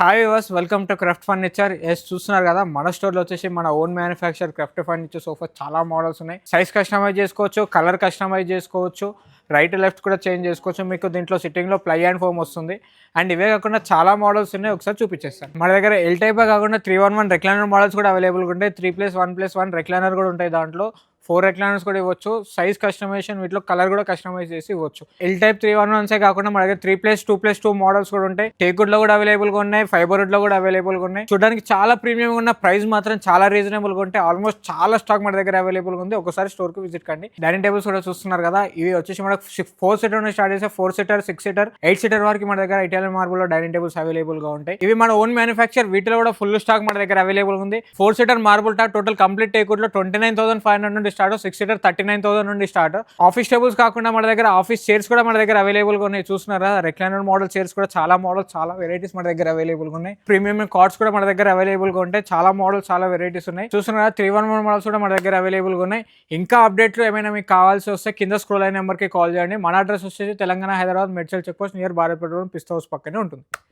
Hi వాస్ welcome to craft furniture yes చూస్తున్నారు కదా మన స్టోర్లో వచ్చేసి మన own manufacture craft furniture sofa చాలా మోడల్స్ ఉన్నాయి. సైజ్ కస్టమైజ్ చేసుకోవచ్చు కలర్ కస్టమైజ్ చేసుకోవచ్చు. రైట్ లెఫ్ట్ కూడా చేంజ్ చేసుకోవచ్చు. మీకు దీంట్లో సిట్టింగ్లో ప్లై అండ్ ఫోమ్ వస్తుంది. అండ్ ఇవే కాకుండా చాలా మోడల్స్ ఉన్నాయి. ఒకసారి చూపించేస్తాను. మన దగ్గర ఎల్ టైప్ కాకుండా three one one recliner models కూడా అవైలబుల్గా ఉంటాయి. Three plus one plus one recliner కూడా ఉంటాయి దాంట్లో. ఫోర్ రెక్లైనర్స్ కూడా ఇవ్వచ్చు. సైజ్ కస్టమైజేషన్ వీటిలో కలర్ కూడా కస్టమైజ్ చేసి ఇవ్వచ్చు. ఎల్ టైప్ త్రీ వన్ వన్సే కాకుండా మన దగ్గర three plus two plus two models కూడా ఉంటాయి. టేకుడ్లో కూడా అవైలబుల్గా ఉన్నాయి. ఫైబర్ వుడ్లో కూడా అవైలబుల్గా ఉన్నాయి. చూడడానికి చాలా ప్రీమియం ఉన్న ప్రైస్ మాత్రం చాలా రీజనబుల్గా ఉంటాయి ఆల్మోస్ట్ చాలా స్టాక్ మన దగ్గర అవైలబుల్గా ఉంది. ఒకసారి స్టోర్కి విజిట్ కండి. డైనింగ్ టేబుల్స్ కూడా చూస్తున్నారు కదా. ఇవి వచ్చేసి మనకు ఫోర్ సీటర్ నుంచి స్టార్ట్ చేస్తే four seater six seater eight seater వరకు మన దగ్గర ఇటాలియన్ మార్బుల్లో డైనింగ్ టేబుల్స్ అవైలబుల్గా ఉంటాయి. ఇవి మన ఓన్ మ్యానుఫ్యాక్చర్ వీటిలో కూడా ఫుల్ స్టాక్ మన దగ్గర అవైలబుల్ ఉంది. Four seater marble top total complete టేకుడ్లో twenty nine thousand five hundred నుండి start six seater thirty nine thousand నుండి స్టార్ట్ ఆఫీస్ టేబుల్స్ కాకుండా మన దగ్గర ఆఫీస్ చైర్స్ కూడా మన దగ్గర అవైలబుల్గా ఉన్నాయి. చూస్తున్నారా? రెక్లైనర్ మోడల్ చైర్స్ కూడా చాలా మోడల్స్ చాలా వెరైటీస్ మన దగ్గర అవైలబుల్గా ఉన్నాయి. ప్రీమియం కార్డ్స్ కూడా మన దగ్గర అవైలబుల్గా ఉంటాయి. చాలా మోడల్స్ చాలా వెరైటీస్ ఉన్నాయి. చూస్తున్నారా? త్రీ వన్ వన్ మోడల్స్ కూడా మన దగ్గర అవైలబుల్గా ఉన్నాయి. ఇంకా అప్డేట్లు ఏమైనా మీకు కావాల్సి వస్తే కింద స్క్రోల్ అయిన నెంబర్కి కాల్ చేయండి. మన అడ్రస్ వచ్చేసి Telangana Hyderabad Medchal check post near Bharat petrol Pista house పక్కనే ఉంటుంది.